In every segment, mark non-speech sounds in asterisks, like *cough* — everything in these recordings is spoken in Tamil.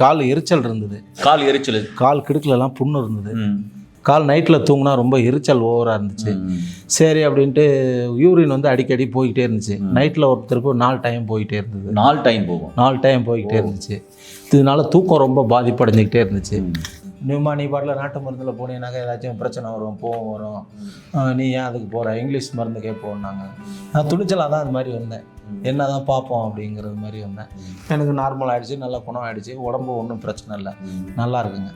கால் எரிச்சல் இருந்தது. கால் எரிச்சல். கால் கிடுக்குலலாம் புண்ணு இருந்தது. கால் நைட்டில் தூங்கினா ரொம்ப எரிச்சல் ஓவராக இருந்துச்சு. சரி அப்படின்ட்டு யூரின் வந்து அடிக்கடி போய்கிட்டே இருந்துச்சு. நைட்டில் ஒருத்தருக்கு நாலு டைம் போயிட்டே இருந்தது. நாலு டைம் போகும். நாலு டைம் போய்கிட்டே இருந்துச்சு. இதனால தூக்கம் ரொம்ப பாதிப்படைஞ்சிக்கிட்டே இருந்துச்சு. நியூமா நீ பாட்டில் நாட்டு மருந்தில் போனீங்கன்னாக்கா ஏதாச்சும் பிரச்சனை வரும் போகும் வரும். நீ ஏன் அதுக்கு போகிற இங்கிலீஷ் மருந்துக்கே போனாங்க நான் துணிச்சலாக தான் அது மாதிரி வந்தேன் என்ன தான் பார்ப்போம் அப்படிங்கிறது மாதிரி வந்தேன் எனக்கு நார்மல் ஆயிடுச்சு நல்லா குணம் ஆயிடுச்சு உடம்பு ஒன்றும் பிரச்சனை இல்லை. நல்லா இருக்குங்க.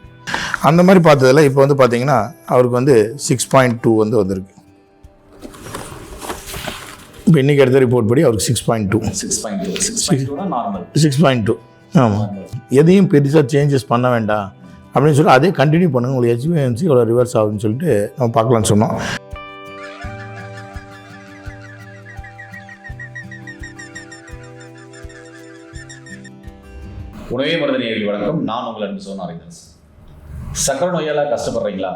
அந்த மாதிரி பார்த்ததுல இப்போ வந்து பார்த்தீங்கன்னா அவருக்கு வந்து சிக்ஸ் பாயிண்ட் டூ வந்து வந்திருக்கு. இப்போ இன்றைக்கி எடுத்த ரிப்போர்ட் படி அவருக்கு six point two six point two six point two ஆமாம் எதையும் பெருசாக சேஞ்சஸ் பண்ண வேண்டாம். அப்படின்னு சொல்லி அதே கண்டினியூ பண்ணுங்க. உங்களுக்கு ஹெச்பிஎன்சி இவ்வளோ ரிவர்ஸ் ஆகுதுன்னு சொல்லிட்டு நம்ம பார்க்கலாம்னு சொன்னோம். உணவே மருந்து நேரில் வணக்கம் நான் உங்கள் அன்பு சோனா சக்கரை நோயால் கஷ்டப்படுறீங்களா?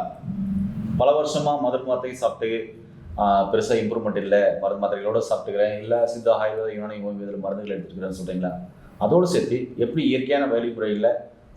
பல வருஷமாக மருந்து மாத்திரை சாப்பிட்டு பெருசாக இம்ப்ரூவ்மெண்ட் இல்லை. மருந்து மாத்திரைகளோடு சாப்பிட்டுக்கிறேன். இல்லை சித்த ஆயுர்வேத யுனானி இதில் மருந்துகள் எடுத்துக்கிறேன்னு சொல்கிறீங்களா அதோடு சேர்த்து எப்படி இயற்கையான வழிமுறையில்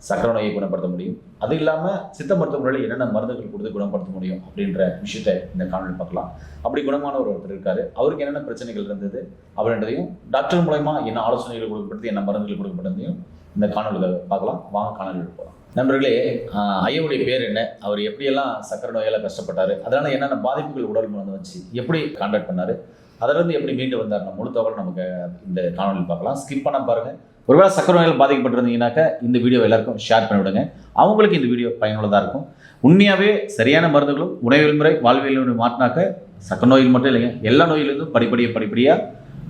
சக்கரை நோயை குணப்படுத்த முடியும்? அது இல்லாமல் சித்த மருத்துவ முறையில் என்னென்ன மருந்துகள் கொடுத்து குணப்படுத்த முடியும் அப்படின்ற விஷயத்தை இந்த காணொலி பார்க்கலாம். அப்படி குணமான ஒரு ஒருத்தர் இருக்காரு. அவருக்கு என்னென்ன பிரச்சனைகள் இருந்தது? அப்படின்றதையும் டாக்டர் மூலயமா என்ன ஆலோசனைகள் கொடுக்கப்பட்டது என்ன மருந்துகள் கொடுக்கப்பட்டதையும் இந்த காணொலிகள் பார்க்கலாம். வாங்க காணொலிகள் போகலாம் நண்பர்களே ஐயோடைய ஐயாவுடைய பேர் என்ன? அவர் எப்படியெல்லாம் சக்கரை நோயால் கஷ்டப்பட்டாரு? அதனால என்னென்ன பாதிப்புகள் உடல் மருந்து வச்சு எப்படி கான்டாக்ட் பண்ணார்? அதிலிருந்து எப்படி மீண்டு வந்தார்? முழு தகவல் நமக்கு இந்த காணொலியில் பார்க்கலாம். ஸ்கிப் பண்ண பாருங்கள் ஒருவேளை சக்கரை நோயால் பாதிக்கப்பட்டிருந்தீங்கன்னாக்கா இந்த வீடியோ எல்லாருக்கும் ஷேர் பண்ணி விடுங்க. அவங்களுக்கு இந்த வீடியோ பயனுள்ளதாக இருக்கும். உண்மையாகவே சரியான மருந்துகளும் உணவியல் முறை வாழ்வியல் முறை மாற்றினாக்க சக்கரை நோயில் மட்டும் இல்லைங்க. எல்லா நோயிலிருந்தும் படிப்படியாக படிப்படியாக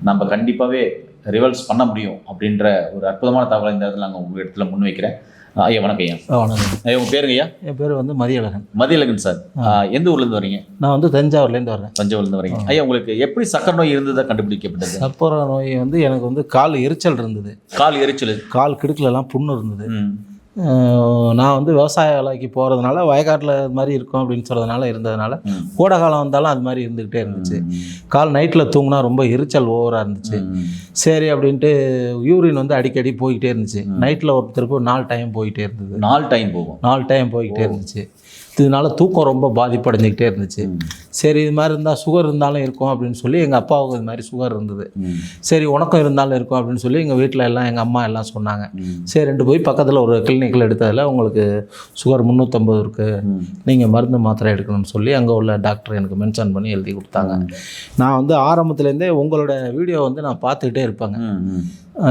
நம்ம கண்டிப்பாகவே ரிவல்ஸ் பண்ண முடியும் அப்படின்ற ஒரு அற்புதமான தகவலை இந்த இடத்துல நாங்கள் உங்கள் இடத்துல முன்வைக்கிறேன் ஐயா வணக்கம் ஐயா. ஐயா உங்கள் பேருங்க ஐயா? என் பேர் வந்து மதியழகன். மதியழகன் சார். எந்த ஊர்லேருந்து வரீங்க? நான் வந்து தஞ்சாவூர்லேருந்து வரேன். தஞ்சாவூர்லேருந்து வரீங்க. ஐயா உங்களுக்கு எப்படி சக்கரை நோய் இருந்ததா கண்டுபிடிக்கப்பட்டது? சப்பர நோய் வந்து எனக்கு வந்து கால் எரிச்சல் இருந்தது. கால் எரிச்சல். கால் கிடுக்குலலாம் புண்ணு இருந்தது. நான் வந்து விவசாய வேலைக்கு போகிறதுனால வயக்காட்டில் இது மாதிரி இருக்கும் அப்படின்னு சொல்கிறதுனால இருந்ததுனால. கோடை காலம் வந்தாலும் அது மாதிரி இருந்துக்கிட்டே இருந்துச்சு. கால் நைட்டில் தூங்கினா ரொம்ப எரிச்சல் ஓவராக இருந்துச்சு. சரி அப்படின்ட்டு யூரின் வந்து அடிக்கடி போய்கிட்டே இருந்துச்சு. நைட்டில் ஒருத்தருக்கு நாலு டைம் போயிட்டே இருந்தது. நாலு டைம் போகும். நாலு டைம் போய்கிட்டே இருந்துச்சு. இதனால தூக்கம் ரொம்ப பாதிப்படைஞ்சிக்கிட்டே இருந்துச்சு. சரி இது மாதிரி இருந்தால் சுகர் இருந்தாலும் இருக்கும் அப்படின்னு சொல்லி எங்கள் அப்பாவுக்கு இது மாதிரி சுகர் இருந்தது. சரி உனக்கும் இருந்தாலும் இருக்கும் அப்படின்னு சொல்லி எங்கள் வீட்டில் எல்லாம் எங்கள் அம்மா எல்லாம் சொன்னாங்க. சரி ரெண்டு போய் பக்கத்தில் ஒரு கிளினிக்கில் எடுத்ததில் உங்களுக்கு சுகர் முந்நூற்றம்பது இருக்குது. நீங்கள் மருந்து மாத்திரை எடுக்கணும்னு சொல்லி அங்கே உள்ள டாக்டர் எனக்கு மென்ஷன் பண்ணி எழுதி கொடுத்தாங்க நான் வந்து ஆரம்பத்துலேருந்தே உங்களோட வீடியோ வந்து நான் பார்த்துக்கிட்டே இருப்பேங்க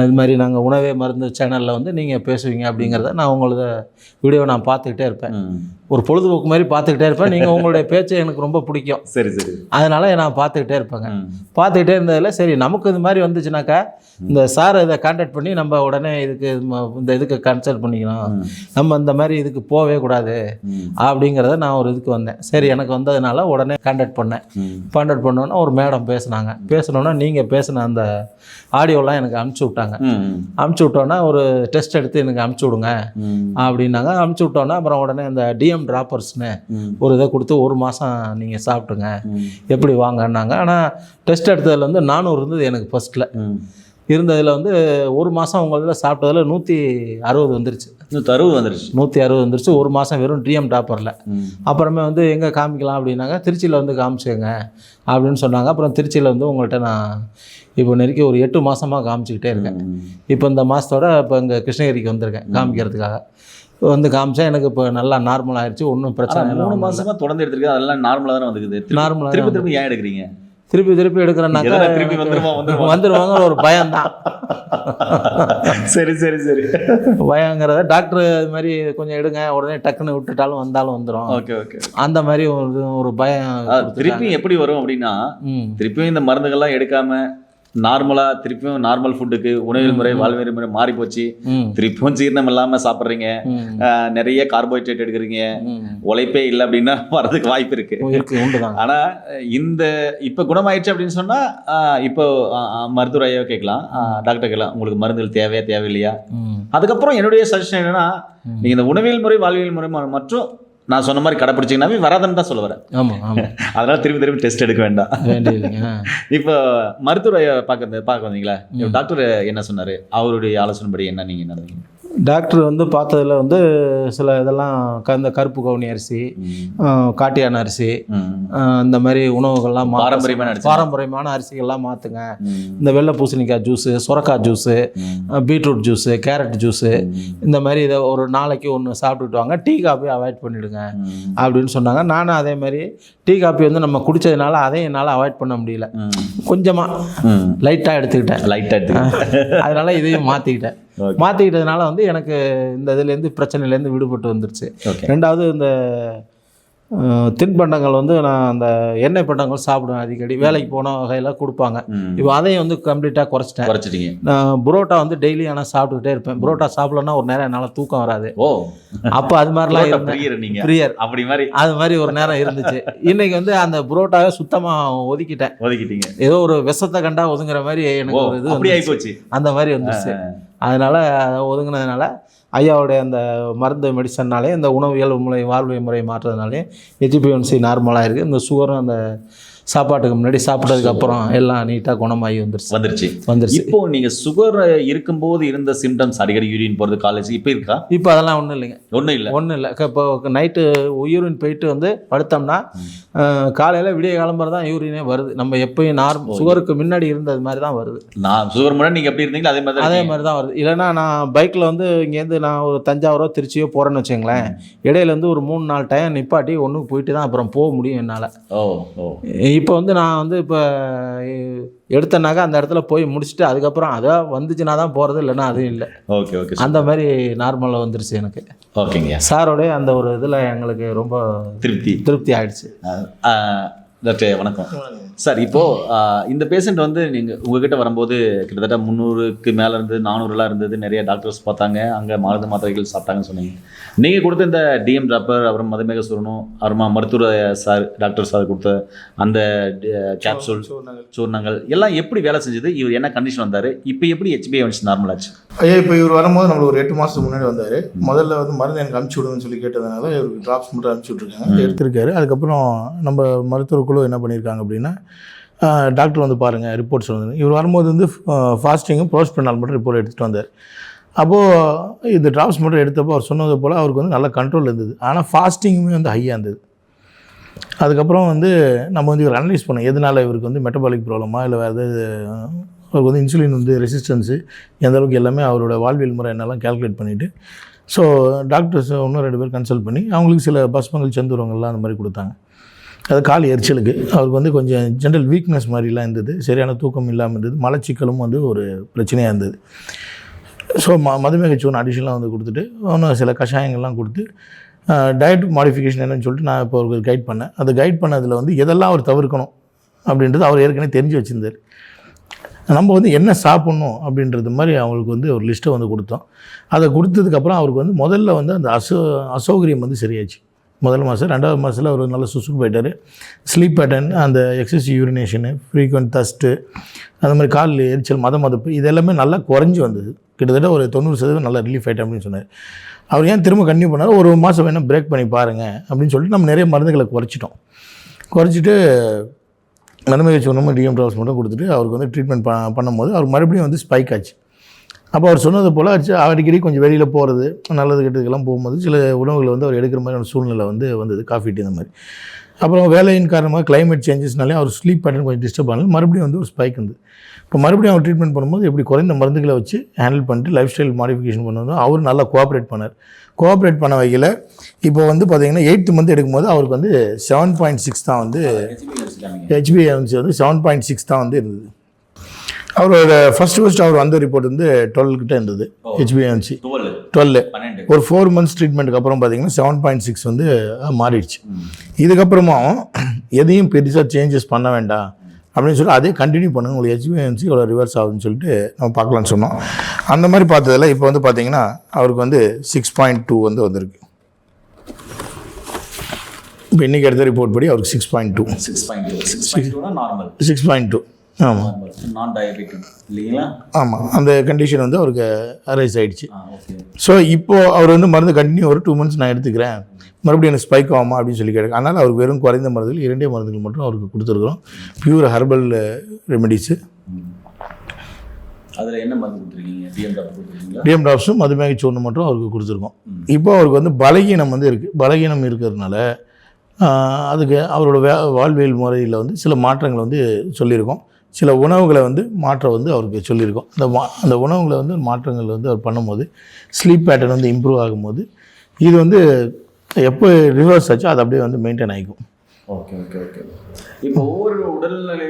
இது மாதிரி நாங்கள் உணவே மருந்து சேனலில் வந்து நீங்கள் பேசுவீங்க அப்படிங்கிறத நான் உங்களோட வீடியோ நான் பார்த்துக்கிட்டே இருப்பேன். ஒரு பொழுதுபோக்கு மாதிரி பார்த்துக்கிட்டே இருப்பேன் நீங்கள் உங்களுடைய பேச்சை எனக்கு ரொம்ப பிடிக்கும் சரி சரி அதனால நான் பார்த்துக்கிட்டே இருப்பேங்க. பார்த்துக்கிட்டே இருந்ததில் சரி நமக்கு இது மாதிரி வந்துச்சுனாக்கா இந்த சார் இதை கான்டாக்ட் பண்ணி நம்ம உடனே இதுக்கு இந்த இதுக்கு கன்சல்ட் பண்ணிக்கணும். நம்ம இந்த மாதிரி இதுக்கு போகவே கூடாது. அப்படிங்கிறத நான் ஒரு இதுக்கு வந்தேன் சரி எனக்கு வந்ததுனால உடனே கான்டாக்ட் பண்ணேன். கான்டாக்ட் பண்ணோன்னே ஒரு மேடம் பேசுனாங்க பேசினோன்னா நீங்கள் பேசின அந்த ஆடியோலாம் எனக்கு அனுப்பிச்சி விட்டாங்க. அனுப்பிச்சி விட்டோன்னே ஒரு டெஸ்ட் எடுத்து எனக்கு அனுப்பிச்சி விடுங்க. அப்படின்னாங்க அனுப்பிச்சி விட்டோன்னே அப்புறம் உடனே அந்த டிஎம் ட்ராப்பர்ஸ்னு. ஒரு இதை கொடுத்து ஒரு மாதம் நீங்கள் சாப்பிட்டுங்க. எப்படி வாங்கன்னாங்க ஆனால் டெஸ்ட் எடுத்ததுல வந்து நானூறு இருந்தது எனக்கு ஃபஸ்ட்டில். இருந்ததில் வந்து ஒரு மாதம் உங்கள் இதில் சாப்பிட்டதில் நூற்றி அறுபது வந்துருச்சு. இன்னும் தருவு வந்துருச்சு. நூற்றி அறுபது வந்துருச்சு. ஒரு மாதம் வெறும் டிஎம் டாப்பரில். அப்புறமே வந்து எங்கே காமிக்கலாம் அப்படின்னாங்க. திருச்சியில் வந்து காமிச்சுங்க அப்படின்னு சொன்னாங்க. அப்புறம் திருச்சியில் வந்து உங்கள்கிட்ட நான் இப்போ நெருக்கி ஒரு எட்டு மாதமாக காமிச்சிக்கிட்டே இருக்கேன். இப்போ இந்த மாதத்தோட இப்போ இங்கே கிருஷ்ணகிரிக்கு வந்திருக்கேன் காமிக்கிறதுக்காக. வந்து காமிச்சா எனக்கு இப்போ நல்லா நார்மல் ஆயிடுச்சு ஒன்றும் பிரச்சனை இல்லை மூணு மாசமா தொடர்ந்து எடுத்திருக்கு அதெல்லாம் நார்மலா தானே வந்துக்குது. திருப்பி- நார்மலாக திருப்பி திருப்பி ஏன் எடுக்கிறீங்க? திருப்பி திருப்பி எடுக்கிறேன்னாக்கா திருப்பி வந்துருமா வந்துடுவாங்க ஒரு பயம்தான். சரி சரி சரி. பயங்கிறத டாக்டர் இது மாதிரி கொஞ்சம் எடுங்க. உடனே டக்குன்னு விட்டுட்டாலும் வந்தாலும் வந்துடும் ஓகே ஓகே. அந்த மாதிரி ஒரு ஒரு பயம் கொடுத்துட்டாங்க. திருப்பி எப்படி வரும் அப்படின்னா திருப்பியும் இந்த மருந்துகள்லாம் எடுக்காம நார்மலா திருப்பியும் நார்மல் ஃபுட்டுக்கு உணவியல் முறை வாழ்வியல் முறை மாறி போச்சு திருப்பியும் ஜீரணம் இல்லாம சாப்பிட்றீங்க நிறைய கார்போஹைட்ரேட் எடுக்கிறீங்க. உழைப்பே இல்லை அப்படின்னா வரதுக்கு வாய்ப்பு இருக்கு. ஆனா இந்த இப்ப குணமாயிடுச்சு அப்படின்னு சொன்னா இப்போ மருத்துவர் ஐயாவை கேட்கலாம். டாக்டர் கேட்கலாம். உங்களுக்கு மருந்துகள் தேவையா தேவையில்லையா? அதுக்கப்புறம் என்னுடைய சஜஷன் என்னன்னா. நீங்க இந்த உணவியல் முறை வாழ்வியல் முறை மற்றும் நான் சொன்ன மாதிரி கடைப்பிடிச்சிங்கனாவே வராதுன்னு தான் சொல்ல வரேன். ஆமாம் ஆமாம் *laughs* அதனால திரும்பி திரும்பி டெஸ்ட் எடுக்க வேண்டாம். *laughs* இப்போ மருத்துவரை பார்க்க பார்க்க வந்தீங்களா? டாக்டர் என்ன சொன்னாரு? அவருடைய ஆலோசனைப்படி என்ன நீங்க என்ன நடந்தீங்க? டாக்டர் வந்து பார்த்ததுல வந்து சில இதெல்லாம் க- இந்த கருப்பு கவுனி அரிசி காட்டியான அரிசி இந்த மாதிரி உணவுகள்லாம் பாரம்பரியமான. பாரம்பரியமான அரிசிகள்லாம் மாற்றுங்க இந்த வெள்ளை பூசணிக்காய் ஜூஸு சுரக்காய் juice beetroot juice carrot juice இந்த மாதிரி இதை ஒரு நாளைக்கு ஒன்று சாப்பிட்டுட்டு வாங்க. டீ காஃபி அவாய்ட் பண்ணிவிடுங்க அப்படின்னு சொன்னாங்க. நானும் அதே மாதிரி டீ காஃபி வந்து நம்ம குடித்ததுனால அதையும் என்னால் அவாய்ட் பண்ண முடியல. கொஞ்சமாக லைட்டாக எடுத்துக்கிட்டேன். லைட்டாக எடுத்து அதனால இதையும் மாற்றிக்கிட்டேன். மாற்றிக்கிட்டதுனால வந்து எனக்கு இந்த இதுலேருந்து பிரச்சனையிலேருந்து விடுபட்டு வந்துருச்சு. ரெண்டாவது இந்த தின்பண்டங்கள் வந்து நான் அந்த எண்ணெய் பண்டங்கள் சாப்பிடுவேன் அடிக்கடி. வேலைக்கு போன வகையில் கொடுப்பாங்க. இப்போ அதையும் வந்து கம்ப்ளீட்டாக குறைச்சிட்டேன். குறைச்சிட்டீங்க. நான் புரோட்டா வந்து டெய்லி ஆனால் சாப்பிட்டுக்கிட்டே இருப்பேன். புரோட்டா சாப்பிடலன்னா ஒரு நேரம் என்னால் தூக்கம் வராது. ஓ. அப்போ அது மாதிரிலாம் இருந்தேன். பிரியர் அப்படி மாதிரி. அது மாதிரி ஒரு நேரம் இருந்துச்சு. இன்னைக்கு வந்து அந்த புரோட்டாவை சுத்தமாக ஒதுக்கிட்டேன். ஒதுக்கிட்டீங்க. ஏதோ ஒரு விஷத்தை கண்டா ஒதுங்குற மாதிரி எனக்கு ஒரு இது அப்படி ஆகி வந்துருச்சு. போச்சு. அந்த மாதிரி வந்துருச்சு அதனால் அதை ஒதுங்கினதுனால ஐயாவுடைய அந்த மருந்து மெடிசன்னாலே இந்த உணவியல் முறை வாழ்வியல் முறை மாற்றுறதுனாலே ஹெச்பிஎன்சி நார்மலாக இருக்குது இந்த சுகரும் அந்த சாப்பாட்டுக்கு முன்னாடி சாப்பிட்டதுக்கு அப்புறம் எல்லாம் நீட்டாக குணமாகி வந்துருச்சு. வந்துருச்சு. வந்துருச்சு. இப்போ நீங்க சுகர் இருக்கும்போது இருந்த சிம்டம்ஸ் அடிக்கடி யூரின் போறது காலேஜ் இப்போ இருக்கா? இப்போ அதெல்லாம் ஒன்றும் இல்லைங்க. ஒண்ணும் இல்ல. ஒன்றும் இல்லை. இப்போ நைட்டு யூரின் போயிட்டு வந்து படுத்தோம்னா காலையில் விடிய கிளம்புற தான் யூரினே வருது. நம்ம எப்பயும் நார்மல் சுகருக்கு முன்னாடி இருந்தது மாதிரி தான் வருது. நான் சுகர் முன்னாடி நீங்க எப்படி இருந்தீங்களோ அதே மாதிரி தான் அதே. மாதிரி தான் வருது. இல்லைன்னா நான் பைக்கில் வந்து இங்கேருந்து நான் ஒரு தஞ்சாவூரோ திருச்சியோ போகிறேன்னு வச்சுங்களேன். இடையில இருந்து ஒரு மூணு நாலு டைம் நிப்பாட்டி ஒன்றுக்கு போயிட்டு தான் அப்புறம் போக முடியும் என்னால். ஓ ஓ. இப்போ வந்து நான் வந்து இப்போ எடுத்தனாக்கா அந்த இடத்துல போய் முடிச்சுட்டு அதுக்கப்புறம் அதான் வந்துச்சுன்னா தான் போகிறது இல்லைன்னா அதுவும் இல்லை. ஓகே ஓகே அந்த மாதிரி நார்மலாக வந்துருச்சு எனக்கு. ஓகேங்க. சாரோடைய அந்த ஒரு இதில் எங்களுக்கு ரொம்ப திருப்தி. திருப்தி ஆயிடுச்சு. ஆஹ் டாக்டர் வணக்கம். சார் இப்போ இந்த பேஷண்ட் வந்து நீங்க உங்ககிட்ட வரும்போது கிட்டத்தட்ட முந்நூறுக்கு மேல இருந்து நானூறுலாம் இருந்தது. நிறைய டாக்டர்ஸ் பார்த்தாங்க. அங்க மருந்து மாத்திரைகள் சாப்பிட்டாங்கன்னு சொன்னீங்க. நீங்க கொடுத்த இந்த டிஎம் ட்ராப்பர் அப்புறம் மதுமேக சுரணும் அப்புறமா மருத்துவ சார் டாக்டர் சார் கொடுத்த அந்த கேப்சூல் சூர்ணங்கள். எல்லாம் எப்படி வேலை செஞ்சது? இவர் என்ன கண்டிஷன் வந்தாரு? இப்போ எப்படி ஹெச்பி வந்துச்சு நார்மல் ஆச்சு? ஐயா இப்போ இவர் வரும்போது நம்மளுக்கு ஒரு எட்டு மாதத்துக்கு முன்னாடி வந்தார். முதல்ல வந்து மருந்து எனக்கு அனுப்பிச்சி விடுங்கன்னு சொல்லி கேட்டதுனால இவருக்கு ட்ராப்ஸ் மட்டும் அனுப்பிச்சி விட்ருக்காங்க எடுத்திருக்காரு. அதுக்கப்புறம் நம்ம மருத்துவர் குழு என்ன பண்ணியிருக்காங்க அப்படின்னா டாக்டர் வந்து பாருங்கள் ரிப்போர்ட்ஸ் வந்து. இவர் வரும்போது வந்து ஃபாஸ்டிங்கும் ப்ரோஸ்பெனால் பண்ணால் மட்டும் ரிப்போர்ட் எடுத்துகிட்டு வந்தார். அப்போது இந்த ட்ராப்ஸ் மட்டும் எடுத்தப்போ அவர் சொன்னது போல் அவருக்கு வந்து நல்ல கண்ட்ரோல் இருந்தது. ஆனால் ஃபாஸ்டிங்குமே வந்து ஹையாக இருந்தது. அதுக்கப்புறம் வந்து நம்ம வந்து இவர் அனலைஸ் பண்ணோம். எதனால இவருக்கு வந்து மெட்டபாலிக் ப்ராப்ளமா இல்லை வேறு ஏதாவது அவருக்கு வந்து இன்சுலின் வந்து ரெசிஸ்டன்ஸு எந்த அளவுக்கு எல்லாமே அவரோட வாழ்வியல் முறை என்னெல்லாம் கால்குலேட் பண்ணிவிட்டு ஸோ டாக்டர்ஸ் இன்னும் ரெண்டு பேர் கன்சல்ட் பண்ணி அவங்களுக்கு சில பஸ்மங்கள் செந்துருவங்கள்லாம் அந்த மாதிரி கொடுத்தாங்க. அது கால் எரிச்சலுக்கு. அவருக்கு வந்து கொஞ்சம் ஜென்ரல் வீக்னஸ் மாதிரிலாம் இருந்தது. சரியான தூக்கம் இல்லாமல் இருந்தது. மலச்சிக்கலும் வந்து ஒரு பிரச்சனையாக இருந்தது. ஸோ ம மதுமேக சூன் அடிஷனலாக வந்து கொடுத்துட்டு இன்னும் சில கஷாயங்கள்லாம் கொடுத்து டயட் மாடிஃபிகேஷன் என்னன்னு சொல்லிட்டு நான் இப்போ அவருக்கு கைட் பண்ணேன். அந்த கைட் பண்ணதில் வந்து எதெல்லாம் அவர் தவிர்க்கணும் அப்படின்றது அவர் ஏற்கனவே தெரிஞ்சு வச்சுருந்தார். நம்ம வந்து என்ன சாப்பிட்ணும் அப்படின்றது மாதிரி அவங்களுக்கு வந்து ஒரு லிஸ்ட்டை வந்து கொடுத்தோம். அதை கொடுத்ததுக்கப்புறம் அவருக்கு வந்து முதல்ல வந்து அந்த அசௌ அசௌகரியம் வந்து சரியாச்சு. முதல் மாதம் ரெண்டாவது மாதத்தில் அவர் நல்லா சுசுக்கு போயிட்டார். ஸ்லீப் பேட்டர்ன் அந்த எக்ஸஸ் யூரினேஷனு ஃப்ரீக்வெண்ட் தஸ்ட்டு அந்த மாதிரி கால் எரிச்சல் மத மதப்பு இதெல்லாமே நல்லா குறைஞ்சி வந்தது. கிட்டத்தட்ட ஒரு தொண்ணூறு சதவீதம் நல்லா ரிலீஃப் ஆகிட்டேன் அப்படின்னு சொன்னார். அவர் ஏன் திரும்ப கன்டினியூ பண்ணார்? ஒரு மாதம் வேணால் பிரேக் பண்ணி பாருங்கள் அப்படின்னு சொல்லிட்டு நம்ம நிறைய மருந்துகளை குறைச்சிட்டோம். குறைச்சிட்டு மருந்துமை சொன்னோம் டிஎம் ட்ராவல்ஸ் மட்டும் கொடுத்துட்டு அவருக்கு வந்து ட்ரீட்மெண்ட் ப பண்ணும்போது அவர் மறுபடியும் வந்து ஸ்பைக் ஆச்சு. அப்போ அவர் சொன்னது போல் அடிக்கடி கொஞ்சம் வெளியில் போகிறது நல்லது கெட்டதுக்கெல்லாம் போகும்போது சில உணவுகளை வந்து அவர் எடுக்கிற மாதிரியான சூழ்நிலை வந்து வந்தது காஃபி டீ இந்த மாதிரி. அப்புறம் வேலையின் காரணமாக climate சேஞ்சஸ்னாலே அவர் ஸ்லீப் பேட்டர்ன் கொஞ்சம் டிஸ்டர்ப் ஆனாலும் மறுபடியும் வந்து ஒரு ஸ்பைக் வந்து இப்போ மறுபடியும் அவர் ட்ரீட்மெண்ட் பண்ணும்போது எப்படி குறைந்த மருந்துகளை வச்சு ஹேண்டில் பண்ணிட்டு லைஃப் ஸ்டைல் மாடிஃபிகேஷன் பண்ணுவோம் அவர் நல்லா கோஆப்ரேட் பண்ணார். கோஆப்ரேட் பண்ண வைக்கல இப்போ வந்து பார்த்தீங்கன்னா எயித்து மந்த் எடுக்கும்போது அவருக்கு வந்து செவன் பாயிண்ட் சிக்ஸ் தான் வந்து ஹெச்பிஎம்சி வந்து செவன் பாயிண்ட் சிக்ஸ் தான் வந்து இருந்தது. அவரோட ஃபர்ஸ்ட் ஃபர்ஸ்ட் அவர் வந்த ரிப்போர்ட் வந்து டுவெல் கிட்ட இருந்தது ஹெச்பிஎம்சி டுவெல் ஒரு ஃபோர் மந்த்ஸ் ட்ரீட்மெண்ட்டுக்கு அப்புறம் பார்த்தீங்கன்னா செவன் பாயிண்ட் சிக்ஸ் வந்து மாறிடுச்சு. இதுக்கப்புறமாவும் எதையும் பெருசாக சேஞ்சஸ் பண்ண வேண்டாம் அப்படின்னு சொல்லி அதே கண்டினியூ பண்ணுங்க உங்களுக்கு ஹெச்பிஎம்சி இவ்வளோ ரிவர்ஸ் ஆகுதுன்னு சொல்லிட்டு நம்ம பார்க்கலான்னு சொன்னோம். அந்த மாதிரி பார்த்ததில் இப்போ வந்து பார்த்தீங்கன்னா அவருக்கு வந்து சிக்ஸ் பாயிண்ட் டூ வந்து வந்திருக்கு. இப்போ இன்றைக்கி எடுத்த ரிப்போர்ட் படி அவருக்கு six point two six point two six point two ஆமாம் நான் டயபெட்டிக் இல்லைங்களா? ஆமாம் அந்த கண்டிஷன் வந்து அவருக்கு அரைஸ் ஆயிடுச்சு. ஆ ஓகே ஸோ இப்போ அவர் வந்து மருந்து கண்டினியூ ஒரு டூ மந்த்ஸ் நான் எடுத்துக்கிறேன். மறுபடியும் எனக்கு ஸ்பைக் ஆகுமா அப்படின்னு சொல்லி கேட்க அதனால் அவருக்கு வெறும் குறைந்த மருந்துகள் இரண்டே மருந்துகள் மட்டும் அவருக்கு கொடுத்துருக்குறோம். பியூர் ஹெர்பல் ரெமெடிஸு அதுல என்ன மருந்து கொடுத்துருக்கீங்க? டிஎம் ட்ராப்ஸும் மதுமேக சூர்ணம் மட்டும் அவருக்கு கொடுத்துருக்கோம். இப்போ அவருக்கு வந்து பலகீனம் வந்து இருக்குது பலகீனம் இருக்கிறதுனால அதுக்கு அவரோட வே வாழ்வியல் முறையில் வந்து சில மாற்றங்கள் வந்து சொல்லியிருக்கோம். சில உணவுகளை வந்து மாற்ற வந்து அவருக்கு சொல்லியிருக்கோம். அந்த மா அந்த உணவுகளை வந்து மாற்றங்கள் வந்து அவர் பண்ணும்போது ஸ்லீப் பேட்டர்ன் வந்து இம்ப்ரூவ் ஆகும்போது இது வந்து எப்போ ரிவர்ஸ் ஆச்சோ அது அப்படியே வந்து மெயின்டைன் ஆகிக்கும் ஓகே ஓகே ஓகே இப்போ ஒவ்வொரு உடல்நிலை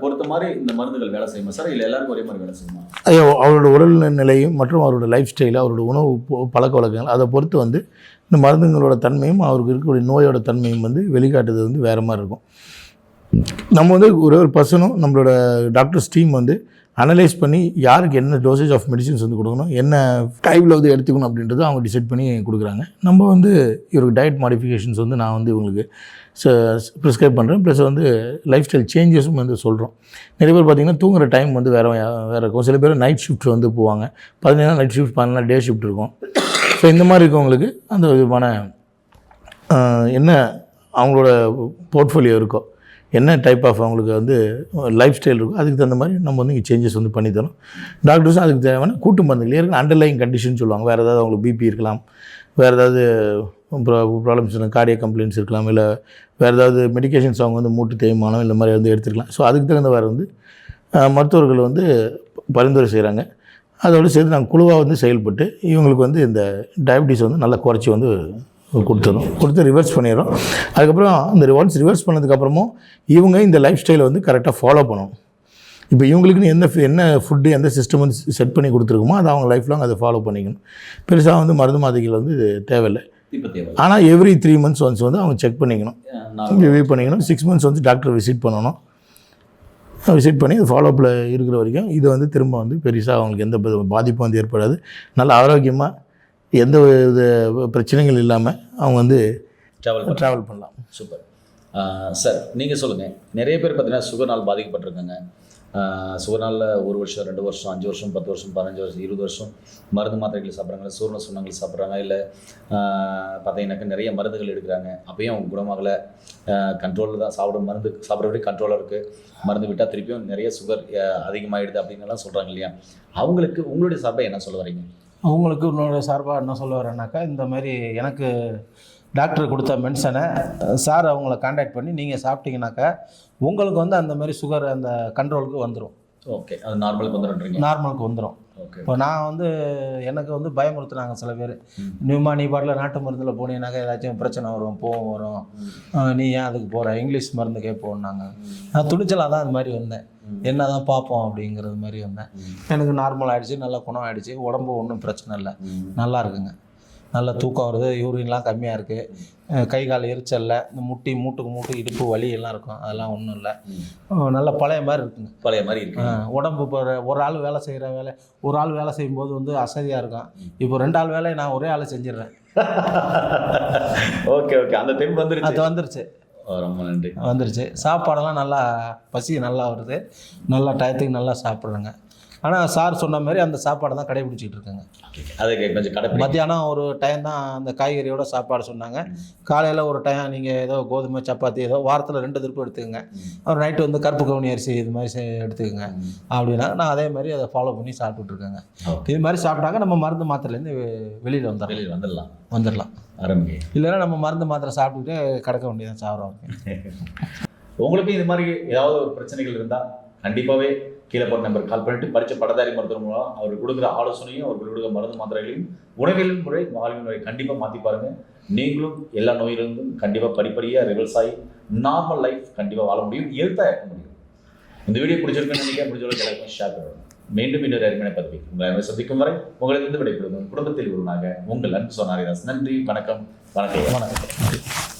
பொறுத்த மாதிரி இந்த மருந்துகள் வேலை செய்யுமா சார்? இல்லை எல்லாருக்கும் ஒரே மாதிரி வேலை செய்யுமா? ஐயோ, அவரோட உடல் நிலையும் மற்றும் அவரோட லைஃப் ஸ்டைல் அவரோட உணவு பழக்க வழக்கங்கள் அதை பொறுத்து வந்து இந்த மருந்துங்களோட தன்மையும் அவருக்கு இருக்கக்கூடிய நோயோட தன்மையும் வந்து வெளிக்காட்டுறது வந்து வேறு மாதிரி இருக்கும். நம்ம வந்து ஒரு ஒரு பர்சனும் நம்மளோட டாக்டர்ஸ் டீம் வந்து அனலைஸ் பண்ணி யாருக்கு என்ன டோசேஜ் ஆஃப் மெடிசின்ஸ் வந்து கொடுக்கணும் என்ன டைமில் வந்து எடுத்துக்கணும் அப்படின்றத அவங்க டிசைட் பண்ணி கொடுக்குறாங்க. நம்ம வந்து இவருக்கு டயட் மாடிஃபிகேஷன்ஸ் வந்து நான் வந்து இவங்களுக்கு ப்ரிஸ்கிரைப் பண்ணுறேன் ப்ளஸ் வந்து லைஃப் ஸ்டைல் சேஞ்சஸும் வந்து சொல்கிறோம் நிறைய பேர் பார்த்திங்கன்னா தூங்குற டைம் வந்து வேறு வேறு இருக்கும். சில பேர் நைட் ஷிஃப்ட் வந்து போவாங்க. பதினேழு நைட் ஷிஃப்ட் பதினாலு டே ஷிஃப்ட் இருக்கும். ஸோ இந்த மாதிரி இருக்கவங்களுக்கு அந்த விதமான என்ன அவங்களோட போர்ட்ஃபோலியோ இருக்கோ என்ன டைப் ஆஃப் அவங்களுக்கு வந்து லைஃப் ஸ்டைல் இருக்கோ அதுக்கு தகுந்த மாதிரி நம்ம வந்து இங்கே சேஞ்சஸ் வந்து பண்ணி தரோம் டாக்டர்ஸும் அதுக்கு தேவையான கூட்டு மருந்துகள். ஏற்கனவே அண்டர்லைங் கண்டிஷன் சொல்லுவாங்க. வேறு ஏதாவது அவங்களுக்கு பிபி இருக்கலாம். வேறு ஏதாவது ப்ராப்ளம்ஸ் கார்டிய கம்ப்ளைண்ட்ஸ் இருக்கலாம். இல்லை வேறு ஏதாவது மெடிகேஷன்ஸ் அவங்க வந்து மூட்டு தேய்மானம் இந்த மாதிரி வந்து எடுத்துக்கலாம். ஸோ அதுக்கு தகுந்த மாதிரி வந்து மருத்துவர்கள் வந்து பரிந்துரை செய்கிறாங்க அதோடு சேர்த்து நாங்கள் குழுவாக வந்து செயல்பட்டு இவங்களுக்கு வந்து இந்த டயபிட்டிஸ் வந்து நல்லா குறைச்சி வந்து கொடுத்துரும் கொடுத்து ரிவர்ஸ் பண்ணிடுறோம். அதுக்கப்புறம் இந்த ஒன்ஸ் ரிவர்ஸ் பண்ணதுக்கப்புறமும் இவங்க இந்த லைஃப் ஸ்டைலை வந்து கரெக்டாக ஃபாலோ பண்ணணும். இப்போ இவங்களுக்குன்னு எந்த ஃபு- என்ன ஃபுட்டு எந்த சிஸ்டம் வந்து செட் பண்ணி கொடுத்துருக்குமோ அதை அவங்க லைஃப் லாங் அதை ஃபாலோ பண்ணிக்கணும். பெருசாக வந்து மருந்து மாதைகள் வந்து இது தேவையில்லை. ஆனால் எவ்ரி த்ரீ மந்த்ஸ் ஒன்ஸ் வந்து அவங்க செக் பண்ணிக்கணும். ரிவ்யூ பண்ணிக்கணும். சிக்ஸ் மந்த்ஸ் வந்து டாக்டர் விசிட் பண்ணணும். விசிட் பண்ணி ஃபாலோஅப்பில் இருக்கிற வரைக்கும் இது வந்து திரும்ப வந்து பெருசாக அவங்களுக்கு எந்த பாதிப்பும் வந்து ஏற்படாது. நல்ல ஆரோக்கியமாக எந்த வித பிரச்சனைகள் இல்லாமல் அவங்க வந்து ட்ராவல் ட்ராவல் பண்ணலாம். சூப்பர். சார் நீங்கள் சொல்லுங்கள் நிறைய பேர் பார்த்தீங்கன்னா சுகர்னால் பாதிக்கப்பட்டிருக்காங்க. சுகர்னாலில் ஒரு வருஷம் ரெண்டு வருஷம் அஞ்சு வருஷம் பத்து வருஷம் பதினஞ்சு வருஷம் இருபது வருஷம் மருந்து மாத்திரைகள் சாப்பிட்றாங்க சூர்ண சுண்ணங்கள் சாப்பிட்றாங்க இல்லை பார்த்தீங்கன்னாக்கா நிறைய மருந்துகள் எடுக்கிறாங்க. அப்பயும் அவங்க குணமாகலை. கண்ட்ரோலில் தான் சாப்பிட மருந்து சாப்பிட்ற வரைக்கும் கண்ட்ரோலாக இருக்குது மருந்து விட்டால் திருப்பியும் நிறைய சுகர் அதிகமாகிடுது அப்படின்னு எல்லாம் சொல்கிறாங்க இல்லையா? அவங்களுக்கு உங்களுடைய சார்பை என்ன சொல்ல வரீங்க? அவங்களுக்கு இன்னொரு சார்பாக என்ன சொல்ல வரேன்னாக்கா இந்த மாதிரி எனக்கு டாக்டர் கொடுத்த மென்ஷனை சார் அவங்கள காண்டாக்ட் பண்ணி நீங்கள் சாப்பிட்டீங்கன்னாக்கா உங்களுக்கு வந்து அந்த மாதிரி சுகர் அந்த கண்ட்ரோலுக்கு வந்துடும் ஓகே அது நார்மலுக்கு வந்துடுறீங்க நார்மலுக்கு வந்துடும் இப்போ நான் வந்து எனக்கு வந்து பயமுறுத்துனாங்க சில பேர். ம். நியூமா நீ பாட்டில் நாட்டு மருந்தில் போனீங்கன்னாக்கா ஏதாச்சும் பிரச்சனை வரும் போகும் வரும். நீ ஏன் அதுக்கு போகிற இங்கிலீஷ் மருந்துக்கே போனாங்க நான் துணிச்சலாக தான் அது மாதிரி வந்தேன். என்ன தான் பார்ப்போம் அப்படிங்கிறது மாதிரி வந்தேன். எனக்கு நார்மல் ஆகிடுச்சு நல்லா குணம் ஆகிடுச்சு உடம்பு ஒன்றும் பிரச்சனை இல்லை. நல்லா இருக்குங்க. நல்ல தூக்கம் வருது யூரின்லாம் கம்மியாக இருக்குது கை கால் எரிச்சல்ல இந்த முட்டி மூட்டுக்கு மூட்டு இடுப்பு வலி எல்லாம் இருக்கும். அதெல்லாம் ஒன்றும் இல்லை. நல்ல பழைய மாதிரி இருக்குங்க. பழைய மாதிரி இருக்கு. உடம்பு இப்போ ஒரு- ஆள் வேலை செய்கிற வேலை ஒரு ஆள் வேலை செய்யும்போது வந்து அசதியாக இருக்கும். இப்போ ரெண்டு ஆள் வேலையை நான் ஒரே ஆள் செஞ்சிடுறேன். Okay okay. அந்த தெம்பு வந்துருச்சு. அது வந்துருச்சு. ரொம்ப நன்றி. வந்துருச்சு. சாப்பாடெல்லாம் நல்லா பசி நல்லா வருது. நல்லா டயத்துக்கு நல்லா சாப்பிட்றேங்க. ஆனால் சார் சொன்ன மாதிரி அந்த சாப்பாடை தான் கடைபிடிச்சிட்டு இருக்கேங்க. அதுக்கு கொஞ்சம் கடைப்பிடி மத்தியானம் ஒரு டைம் தான் அந்த காய்கறியோட சாப்பாடு சொன்னாங்க. காலையில் ஒரு டைம் நீங்கள் ஏதோ கோதுமை சப்பாத்தி ஏதோ வாரத்தில் ரெண்டு திருப்பு எடுத்துக்கங்க. அப்புறம் நைட்டு வந்து கருப்பு கவுனி அரிசி இது மாதிரி எடுத்துக்கங்க. அப்படின்னா நான் அதே மாதிரி அதை ஃபாலோ பண்ணி சாப்பிட்டுட்டு இருக்கேங்க. இது மாதிரி சாப்பிட்டாக்க நம்ம மருந்து மாத்திரைலேருந்து வெளியில் வந்துடலாம். வெளியில் வந்துடலாம். வந்துடலாம். ஆரம்பிங்க. இல்லைன்னா நம்ம மருந்து மாத்திரை சாப்பிட்டுக்கிட்டே கிடக்க வேண்டியதான் சாப்பிட்றோம் *laughs* உங்களுக்கு இது மாதிரி ஏதாவது ஒரு பிரச்சனைகள் இருந்தால் கண்டிப்பாகவே கீழே போகிற நம்பர் கால் பண்ணிட்டு படித்த படதாரி மருத்துவர் மூலம் அவர் கொடுக்குற ஆலோசனையும் அவர் கொடுக்குற மருந்து மாத்திரைகளையும் உணவியல் முறை வாழ்வின் முறை கண்டிப்பாக மாற்றி பாருங்கள் நீங்களும் எல்லா நோயிலிருந்தும் கண்டிப்பாக படிப்படியாக ரிவர்ஸ் ஆகி நார்மல் லைஃப் கண்டிப்பாக வாழ முடியும் எழுத்தாக இருக்க முடியும். இந்த வீடியோ பிடிச்சிருக்குன்னு நினைக்க முடிஞ்சவங்க எல்லாருக்கும் ஷேர் பண்ணுவோம் மீண்டும் இன்னொரு அருமையான பதவி உங்களை சந்திக்கும் வரை உங்களுக்கு இருந்து விடைபெறுவோம். குடும்பத்தில் உருவாக உங்கள் அன்பு சொன்னாரிதாஸ் நன்றி வணக்கம் வணக்கம் வணக்கம்.